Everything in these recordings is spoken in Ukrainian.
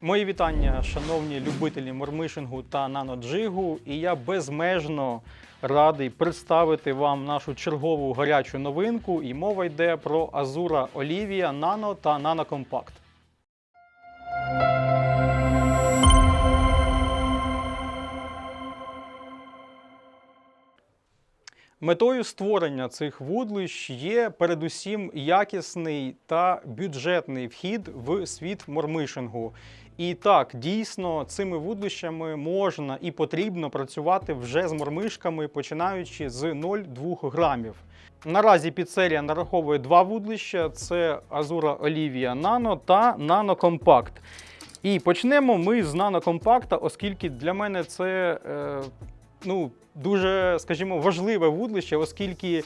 Мої вітання, шановні любителі мормишингу та наноджигу. І я безмежно радий представити вам нашу чергову гарячу новинку. І мова йде про Азура Олівія Nano та Nano Compact. Метою створення цих вудлищ є передусім якісний та бюджетний вхід в світ мормишингу. І так, дійсно, цими вудлищами можна і потрібно працювати вже з мормишками, починаючи з 0,2 грамів. Наразі підсерія нараховує два вудлища: це Azura Olivia Nano та Nano Compact. І почнемо ми з Compact, оскільки для мене це е, ну, дуже, скажімо, важливе вудлище, оскільки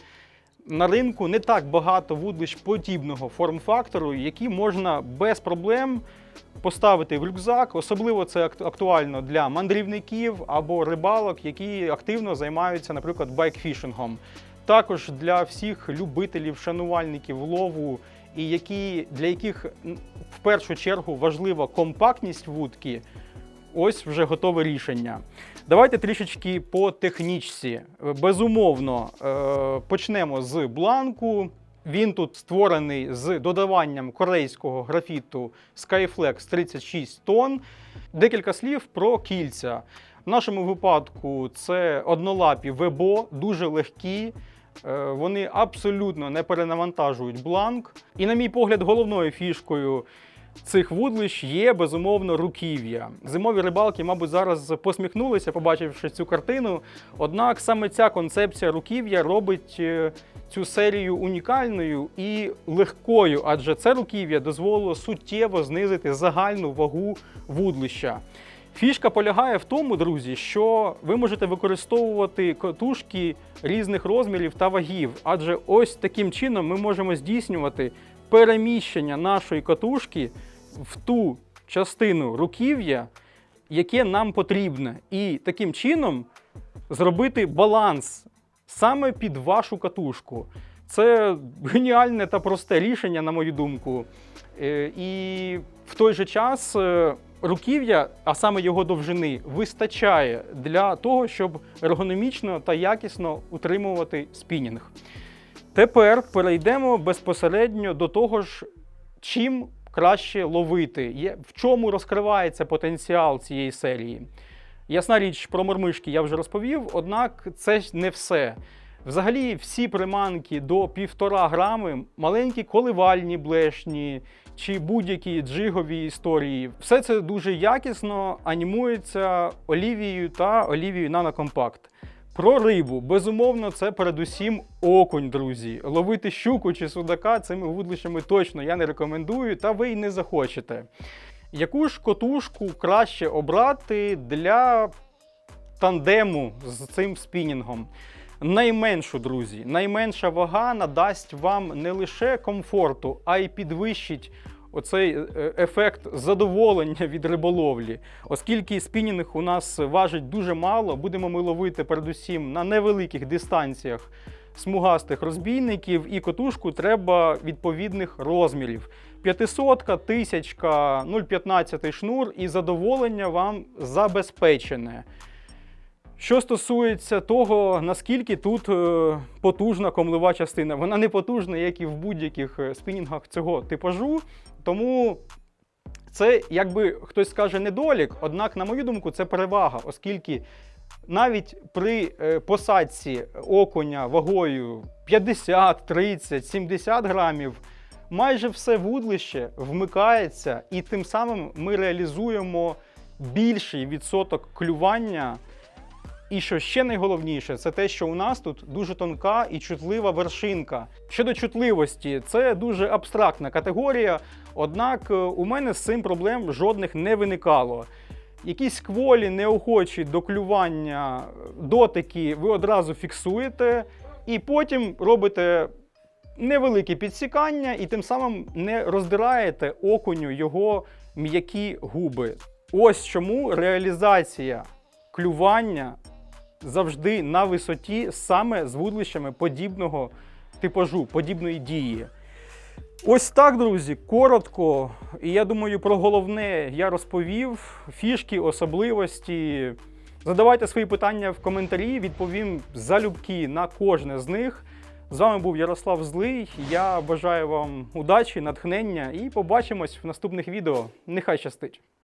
на ринку не так багато вудлищ подібного форм-фактору, які можна без проблем поставити в рюкзак. Особливо це актуально для мандрівників або рибалок, які активно займаються, наприклад, байкфішингом. Також для всіх любителів, шанувальників лову, і які, для яких в першу чергу важлива компактність вудки. Ось вже готове рішення. Давайте трішечки по технічці. Безумовно, е, почнемо з бланку. Він тут створений з додаванням корейського графіту Skyflex 36 тонн. Декілька слів про кільця. В нашому випадку це однолапі Вебо, дуже легкі. Е, Вони абсолютно не перенавантажують бланк. І, на мій погляд, головною фішкою цих вудлищ є безумовно руків'я. Зимові рибалки, мабуть, зараз посміхнулися, побачивши цю картину. Однак саме ця концепція руків'я робить е, цю серію унікальною і легкою, адже це руків'я дозволило суттєво знизити загальну вагу вудлища. Фішка полягає в тому, друзі, що ви можете використовувати катушки різних розмірів та вагів, адже ось таким чином ми можемо здійснювати переміщення нашої катушки в ту частину руків'я, яке нам потрібне, і таким чином зробити баланс саме під вашу катушку. Це геніальне та просте рішення, на мою думку. Е, І в той же час е, руків'я, а саме його довжини, вистачає для того, щоб ергономічно та якісно утримувати спінінг. Тепер перейдемо безпосередньо до того ж, чим краще ловити, в чому розкривається потенціал цієї серії. Ясна річ, про мормишки я вже розповів, однак це ж не все. Взагалі, всі приманки до 1,5 грами, маленькі коливальні блешні чи будь-які джигові історії, все це дуже якісно анімується олівією та олівією нанокомпакт. Про рибу, безумовно, це передусім окунь, друзі. Ловити щуку чи судака цими вудлищами точно я не рекомендую, та ви й не захочете. Яку ж котушку краще обрати для тандему з цим спінінгом? Найменшу, друзі, найменша вага надасть вам не лише комфорту, а й підвищить оцей е, ефект задоволення від риболовлі. Оскільки спінінг у нас важить дуже мало, будемо ми ловити передусім на невеликих дистанціях смугастих розбійників, і котушку треба відповідних розмірів. 500, 1000, 0,15 шнур і задоволення вам забезпечене. Що стосується того, наскільки тут е, потужна комлива частина, вона не потужна, як і в будь-яких е, спінінгах цього типажу. Тому це, якби хтось скаже, недолік, однак, на мою думку, це перевага, оскільки навіть при е, посадці окуня вагою 50, 30, 70 грамів, майже все вудлище вмикається, і тим самим ми реалізуємо більший відсоток клювання. І що ще найголовніше, це те, що у нас тут дуже тонка і чутлива вершинка. Щодо чутливості, це дуже абстрактна категорія, однак е, у мене з цим проблем жодних не виникало. Якісь кволі, неохочі до клювання дотики ви одразу фіксуєте, і потім робите невелике підсікання, і тим самим не роздираєте окуню його м'які губи. Ось чому реалізація клювання завжди на висоті саме з вудлищами подібного типажу, подібної дії. Ось так, друзі, коротко. І я думаю, про головне я розповів. Фішки, особливості. Задавайте свої питання в коментарі, відповім залюбки на кожне з них. З вами був Ярослав Злий. Я бажаю вам удачі, натхнення і побачимось в наступних відео. Нехай щастить!